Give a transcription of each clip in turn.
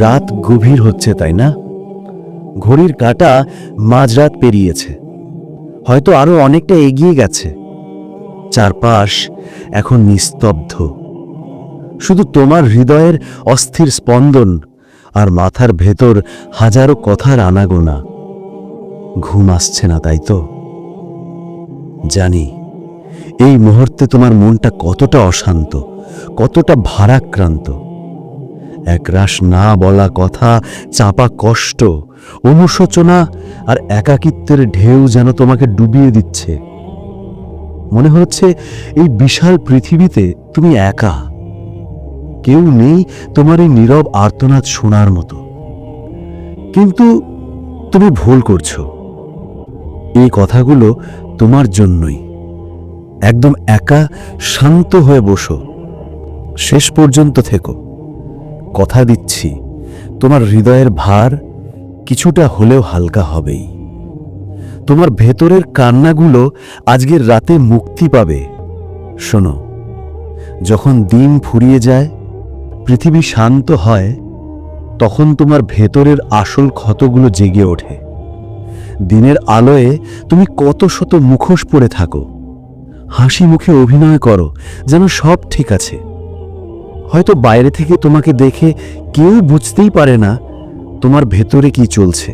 রাত গভীর হচ্ছে, তাই না? ঘড়ির কাঁটা মাঝরাত পেরিয়েছে। হয়তো আরও অনেকটা এগিয়ে গেছে। চারপাশ এখন নিস্তব্ধ। শুধু তোমার হৃদয়ের অস্থির স্পন্দন আর মাথার ভেতর হাজারো কথার আনাগোনা। ঘুম আসছে না, তাই তো? জানি, এই মুহূর্তে তোমার মনটা কতটা অশান্ত, কতটা ভারাক্রান্ত। একরাশ না বলা কথা, চাপা কষ্ট, অনুশোচনা আর একাকিত্বের ঢেউ যেন তোমাকে ডুবিয়ে দিচ্ছে। মনে হচ্ছে এই বিশাল পৃথিবীতে তুমি একা। কেউ নেই তোমার এই নীরব আর্তনাদ শোনার মতো। কিন্তু তুমি ভুল করছ। এই কথাগুলো তোমার জন্যই। একদম একা, শান্ত হয়ে বসো। শেষ পর্যন্ত থেকো। কথা দিচ্ছি, তোমার হৃদয়ের ভার কিছুটা হলেও হালকা হবেই। তোমার ভেতরের কান্নাগুলো আজকের রাতে মুক্তি পাবে। শোনো, যখন দিন ফুরিয়ে যায়, পৃথিবী শান্ত হয়, তখন তোমার ভেতরের আসল ক্ষতগুলো জেগে ওঠে। দিনের আলোয় তুমি কত শত মুখোশ পরে থাকো। হাসি মুখে অভিনয় করো, যেন সব ঠিক আছে। হয়তো বাইরে থেকে তোমাকে দেখে কেউ বুঝতেই পারে না তোমার ভেতরে কি চলছে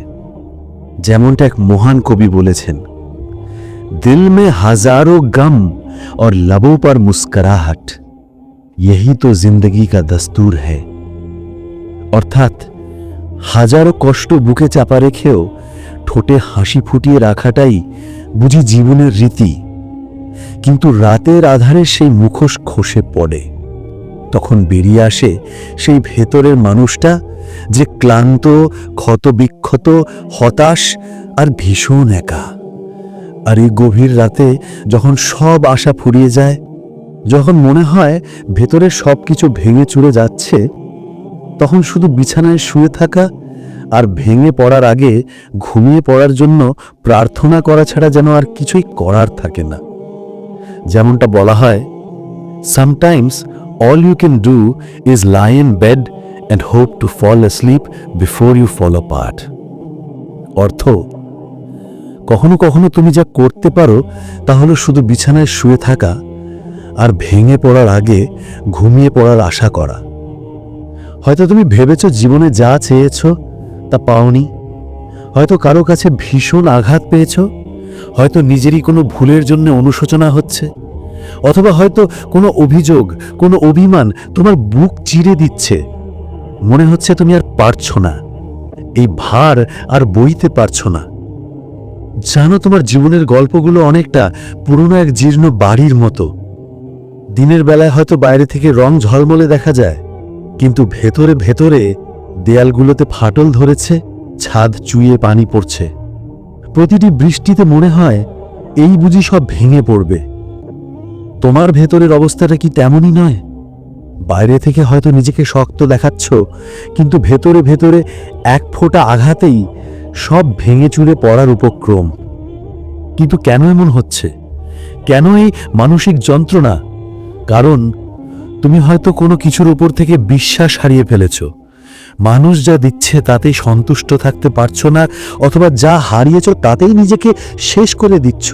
যেমনটা এক মহান কবি বলেছেন দিল মে হাজারো গম और लबों पर मुस्कुराहट यही तो जिंदगी का दस्तूर है অর্থাৎ হাজারো কষ্ট বুকে চাপা রেখেও ঠোঁটে হাসি ফুটিয়ে রাখাটাই বুঝি জীবনের রীতি কিন্তু রাতের আধারে সেই মুখোশ খসে পড়ে তখন বেরিয়ে আসে সেই ভেতরের মানুষটা যে ক্লান্ত, ক্ষতবিক্ষত, হতাশ আর ভীষণ একা। আর এই গভীর রাতে যখন সব আশা ফুরিয়ে যায়, যখন মনে হয় ভেতরে সব কিছু ভেঙে চুরে যাচ্ছে, তখন শুধু বিছানায় শুয়ে থাকা আর ভেঙে পড়ার আগে ঘুমিয়ে পড়ার জন্য প্রার্থনা করা ছাড়া যেন আর কিছুই করার থাকে না। যেমনটা বলা হয় sometimes all you can do is lie in bed and hope to fall asleep before you fall apart. অর্থ, কখনো কখনো তুমি যা করতে পারো তা হলো শুধু বিছানায় শুয়ে থাকা আর ভেঙে পড়ার আগে ঘুমিয়ে পড়ার আশা করা। হয়তো তুমি ভেবেছ জীবনে যা চেয়েছ তা পাওনি। হয়তো কারও কাছে ভীষণ আঘাত পেয়েছ। হয়তো নিজেরই কোনো ভুলের জন্য অনুশোচনা হচ্ছে। অথবা হয়তো কোনো অভিযোগ, কোনো অভিমান তোমার বুক চিরে দিচ্ছে। মনে হচ্ছে তুমি আর পারছ না। এই ভার আর বইতে পারছ না। জানো তোমার জীবনের গল্পগুলো অনেকটা পুরনো এক জীর্ণ বাড়ির মতো। দিনের বেলায় হয়তো বাইরে থেকে রং ঝলমলে দেখা যায়, কিন্তু ভেতরে ভেতরে দেয়ালগুলোতে ফাটল ধরেছে, ছাদ চুইয়ে পানি পড়ছে। প্রতিটি বৃষ্টিতে মনে হয়, এই বুঝি সব ভেঙে পড়বে। তোমার ভেতরের অবস্থাটা কি তেমনই নয়? বাইরে থেকে হয়তো নিজেকে শক্ত দেখাচ্ছ, কিন্তু ভেতরে ভেতরে এক ফোঁটা আঘাতেই সব ভেঙে চুরে পড়ার উপক্রম। কিন্তু কেন এমন হচ্ছে? কেন এই মানসিক যন্ত্রণা? কারণ তুমি হয়তো কোনো কিছুর উপর থেকে বিশ্বাস হারিয়ে ফেলেছ। মানুষ যা দিচ্ছে তাতেই সন্তুষ্ট থাকতে পারছ না, অথবা যা হারিয়েছ তাতেই নিজেকে শেষ করে দিচ্ছ।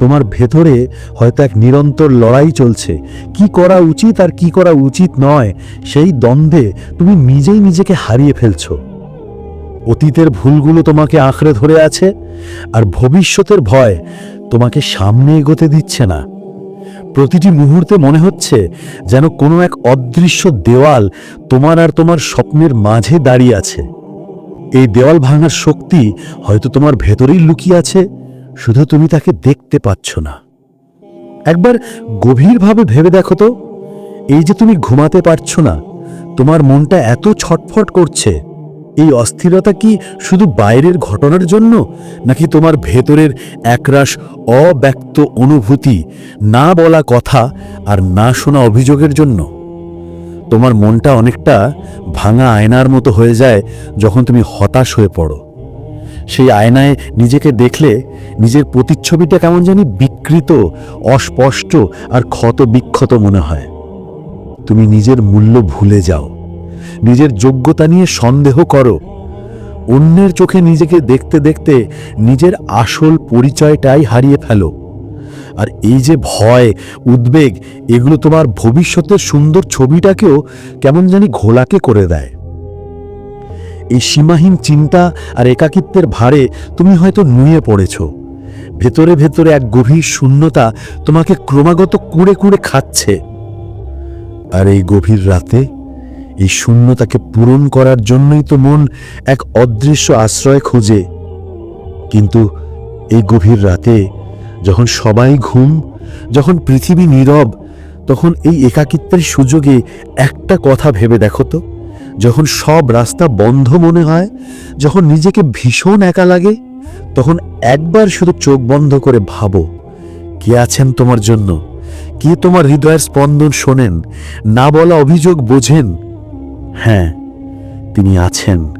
তোমার ভেতরে হয়তো এক নিরন্তর লড়াই চলছে। কি করা উচিত আর কি করা উচিত নয়, সেই দ্বন্দ্বে তুমি নিজেই নিজেকে হারিয়ে ফেলছো। অতীতের ভুলগুলো তোমাকে আঁকড়ে ধরে আছে, আর ভবিষ্যতের ভয় তোমাকে সামনে এগোতে দিচ্ছে না। প্রতিটি মুহূর্তে মনে হচ্ছে যেন কোনো এক অদৃশ্য দেওয়াল তোমার আর তোমার স্বপ্নের মাঝে দাঁড়িয়ে আছে। এই দেওয়াল ভাঙার শক্তি হয়তো তোমার ভেতরেই লুকিয়ে আছে শুধু তুমি তাকে দেখতে পাচ্ছ না। একবার গভীরভাবে ভেবে দেখো তো, এই যে তুমি ঘুমাতে পারছ না, তোমার মনটা এত ছটফট করছে, এই অস্থিরতা কি শুধু বাইরের ঘটনার জন্য, নাকি তোমার ভেতরের একরাশ অব্যক্ত অনুভূতি, না বলা কথা আর না শোনা অভিযোগের জন্য? তোমার মনটা অনেকটা ভাঙা আয়নার মতো হয়ে যায় যখন তুমি হতাশ হয়ে পড়ো। সেই আয়নায় নিজেকে দেখলে নিজের প্রতিচ্ছবিটা কেমন জানি বিকৃত, অস্পষ্ট আর ক্ষত বিক্ষত মনে হয়। তুমি নিজের মূল্য ভুলে যাও। নিজের যোগ্যতা নিয়ে সন্দেহ করো। অন্যের চোখে নিজেকে দেখতে দেখতে নিজের আসল পরিচয়টাই হারিয়ে ফেলো। আর এই যে ভয়, উদ্বেগ, এগুলো তোমার ভবিষ্যতের সুন্দর ছবিটাকেও কেমন জানি ঘোলাকে করে দেয়। এই সীমাহীন চিন্তা আর একাকিত্বের ভারে তুমি হয়তো নুয়ে পড়েছ। ভেতরে ভেতরে এক গভীর শূন্যতা তোমাকে ক্রমাগত কুড়ে কুড়ে খাচ্ছে। আর এই গভীর রাতে, এই শূন্যতাকে পূরণ করার জন্যই তো মন এক অদৃশ্য আশ্রয় খোঁজে। কিন্তু এই গভীর রাতে, যখন সবাই ঘুম, যখন পৃথিবী নীরব, তখন এই একাকিত্বের সুযোগে একটা কথা ভেবে দেখো তো। যখন সব রাস্তা বন্ধ মনে হয়, যখন নিজেকে ভীষণ একা লাগে, তখন একবার শুধু চোখ বন্ধ করে ভাবো, কে আছেন তোমার জন্য? কে তোমার হৃদয়ের স্পন্দন শোনেন? না বলা অভিযোগ বোঝেন? হ্যাঁ তিনি আছেন।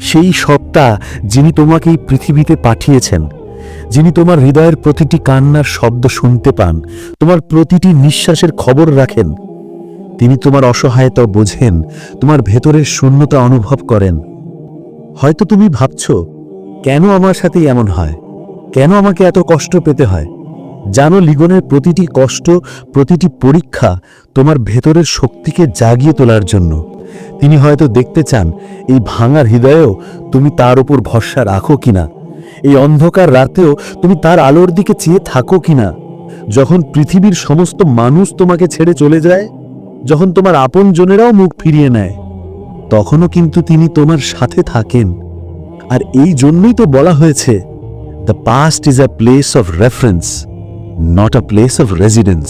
সেই সত্তা যিনি তোমাকে এই পৃথিবীতে পাঠিয়েছেন, যিনি তোমার হৃদয়ের প্রতিটি কান্নার শব্দ শুনতে পান, তোমার প্রতিটি নিঃশ্বাসের খবর রাখেন তিনি তোমার অসহায়তা বোঝেন, তোমার ভেতরের শূন্যতা অনুভব করেন। হয়তো তুমি ভাবছ, কেন আমার সাথে এমন হয়? কেন আমাকে এত কষ্ট পেতে হয়? জানো, লিগনের প্রতিটি কষ্ট, প্রতিটি পরীক্ষা তোমার ভেতরের শক্তিকে জাগিয়ে তোলার জন্য। তিনি হয়তো দেখতে চান, এই ভাঙার হৃদয়েও তুমি তার উপর ভরসা রাখো কিনা? এই অন্ধকার রাতেও তুমি তার আলোর দিকে চেয়ে থাকো কিনা? যখন পৃথিবীর সমস্ত মানুষ তোমাকে ছেড়ে চলে যায় যখন তোমার আপন জনেরাও মুখ ফিরিয়ে নেয়, তখনও কিন্তু তিনি তোমার সাথে থাকেন। আর এই জন্যই তো বলা হয়েছে the past is a place of reference not a place of residence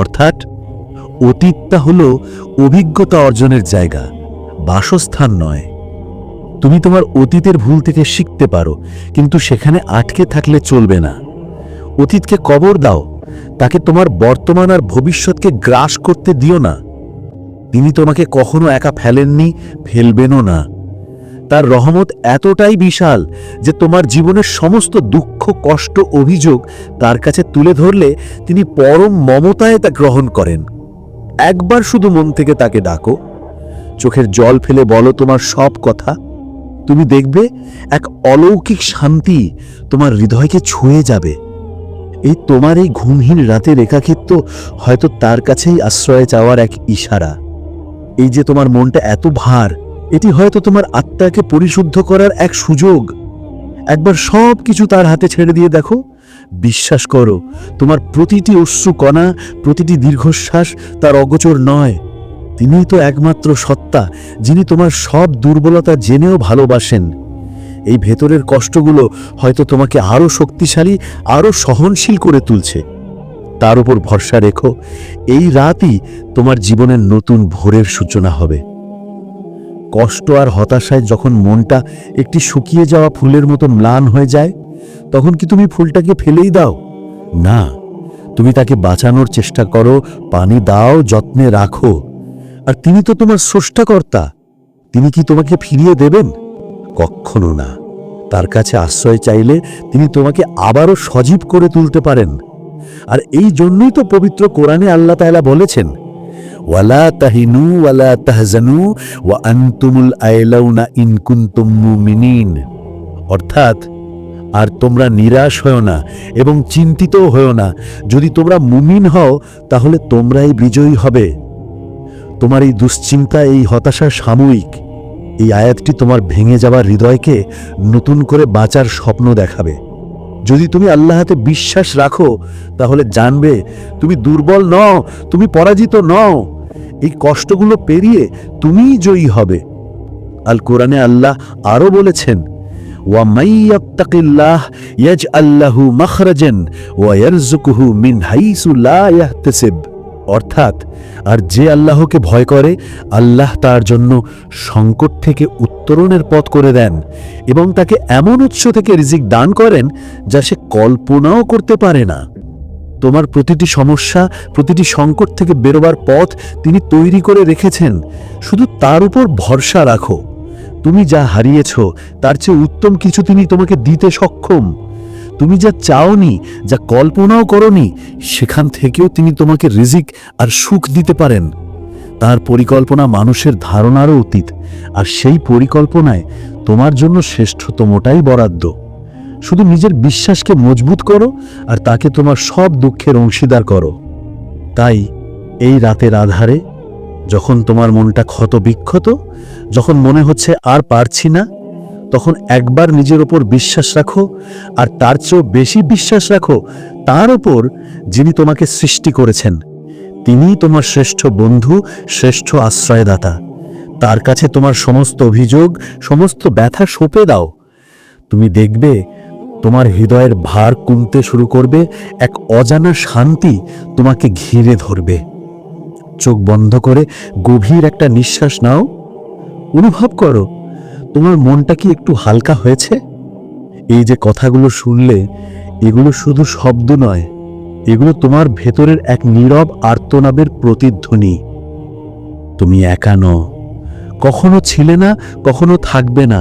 অর্থাৎ, অতীতটা হল অভিজ্ঞতা অর্জনের জায়গা, বাসস্থান নয়। তুমি তোমার অতীতের ভুল থেকে শিখতে পারো, কিন্তু সেখানে আটকে থাকলে চলবে না। অতীতকে কবর দাও তাকে তোমার বর্তমান আর ভবিষ্যৎকে গ্রাস করতে দিও না। তিনি তোমাকে কখনো একা ফেলেননি, ফেলবেনও না। তার রহমত এতটাই বিশাল যে তোমার জীবনের সমস্ত দুঃখ, কষ্ট, অভিযোগ তার কাছে তুলে ধরলে তিনি পরম মমতায় তা গ্রহণ করেন। একবার শুধু মন থেকে তাকে ডাকো। চোখের জল ফেলে বলো তোমার সব কথা। তুমি দেখবে এক অলৌকিক শান্তি তোমার হৃদয়কে ছুঁয়ে যাবে। এই তোমার এই ঘুমহীন রাতের একাকিত্ব হয়তো তার কাছেই আশ্রয় চাওয়ার এক ইশারা। এই যে তোমার মনটা এত ভার, এটি হয়তো তোমার আত্মাকে পরিশুদ্ধ করার এক সুযোগ। একবার সব কিছু তার হাতে ছেড়ে দিয়ে দেখো। বিশ্বাস করো, তোমার প্রতিটি অশ্রু কণা, প্রতিটি দীর্ঘশ্বাস তার অগোচর নয়। তিনিই তো একমাত্র সত্তা, যিনি তোমার সব দুর্বলতা জেনেও ভালোবাসেন। এই ভেতরের কষ্টগুলো হয়তো তোমাকে আরও শক্তিশালী আরও সহনশীল করে তুলছে। তার উপর ভরসা রেখো, এই রাতই তোমার জীবনের নতুন ভোরের সূচনা হবে। কষ্ট আর হতাশায় যখন মনটা একটি শুকিয়ে যাওয়া ফুলের মতো ম্লান হয়ে যায়, তখন কি তুমি ফুলটাকে ফেলেই দাও? না, তুমি তাকে বাঁচানোর চেষ্টা করো, পানি দাও, যত্নে রাখো। আর তিনি তো তোমার স্রষ্টাকর্তা, তিনি কি তোমাকে ফিরিয়ে দেবেন? কখনো না। তার কাছে আশ্রয় চাইলে তিনি তোমাকে আবারও সজীব করে তুলতে পারেন। আর এই জন্যই তো পবিত্র কোরআনে আল্লাহ তাআলা বলেছেন, ওয়ালা তাহিনু ওয়ালা তাহজানু ওয়া আনতুমুল আয়লাউনা ইন কুনতুম মুমিনিন। অর্থাৎ, আর তোমরা নিরাশ হও না এবং চিন্তিতও হও না। যদি তোমরা মুমিন হও, তাহলে তোমরাই বিজয়ী হবে। তোমার এই দুশ্চিন্তা, এই হতাশা সাময়িক। এই আয়াতটি তোমার ভেঙে যাওয়া হৃদয়কে নতুন করে বাঁচার স্বপ্ন দেখাবে। যদি তুমি আল্লাহতে বিশ্বাস রাখো, তাহলে জানবে তুমি দুর্বল নও, তুমি পরাজিত নও। এই কষ্টগুলো পেরিয়ে তুমিই জয়ী হবে। আল কোরআনে আল্লাহ আরও বলেছেন ইয়াজআল্লাহু মাখরাজান ওয়া ইয়ারযুকুহু মিন হাইসু লা অর্থাৎ, আর যে আল্লাহকে ভয় করে, আল্লাহ তার জন্য সংকট থেকে উত্তরণের পথ করে দেন এবং তাকে এমন উৎস থেকে রিজিক দান করেন যা সে কল্পনাও করতে পারে না। তোমার প্রতিটি সমস্যা, প্রতিটি সংকট থেকে বেরোবার পথ তিনি তৈরি করে রেখেছেন। শুধু তার উপর ভরসা রাখো। তুমি যা হারিয়েছ, তার চেয়ে উত্তম কিছু তিনি তোমাকে দিতে সক্ষম। তুমি যা চাওনি, যা কল্পনাও করনি, সেখান থেকেও তিনি তোমাকে রিজিক আর সুখ দিতে পারেন। তার পরিকল্পনা মানুষের ধারণারও অতীত, আর সেই পরিকল্পনায় তোমার জন্য শ্রেষ্ঠতমটাই বরাদ্দ। শুধু নিজের বিশ্বাসকে মজবুত করো, আর তাকে তোমার সব দুঃখের অংশীদার করো। তাই এই রাতের আধারে, যখন তোমার মনটা ক্ষত বিক্ষত যখন মনে হচ্ছে আর পারছি না তখন একবার নিজের ওপর বিশ্বাস রাখো আর তার চেয়েও বেশি বিশ্বাস রাখো তার ওপর যিনি তোমাকে সৃষ্টি করেছেন। তিনিই তোমার শ্রেষ্ঠ বন্ধু, শ্রেষ্ঠ আশ্রয়দাতা। তার কাছে তোমার সমস্ত অভিযোগ, সমস্ত ব্যথা সঁপে দাও। তুমি দেখবে তোমার হৃদয়ের ভার কমতে শুরু করবে, এক অজানা শান্তি তোমাকে ঘিরে ধরবে। চোখ বন্ধ করে গভীর একটা নিঃশ্বাস নাও। অনুভব করো তোমার মনটা কি একটু হালকা হয়েছে? এই যে কথাগুলো শুনলে, এগুলো শুধু শব্দ নয়, এগুলো তোমার ভেতরের এক নীরব আর্তনাবের প্রতিধ্বনি। তুমি একা নও, কখনো ছিলে না, কখনো থাকবে না।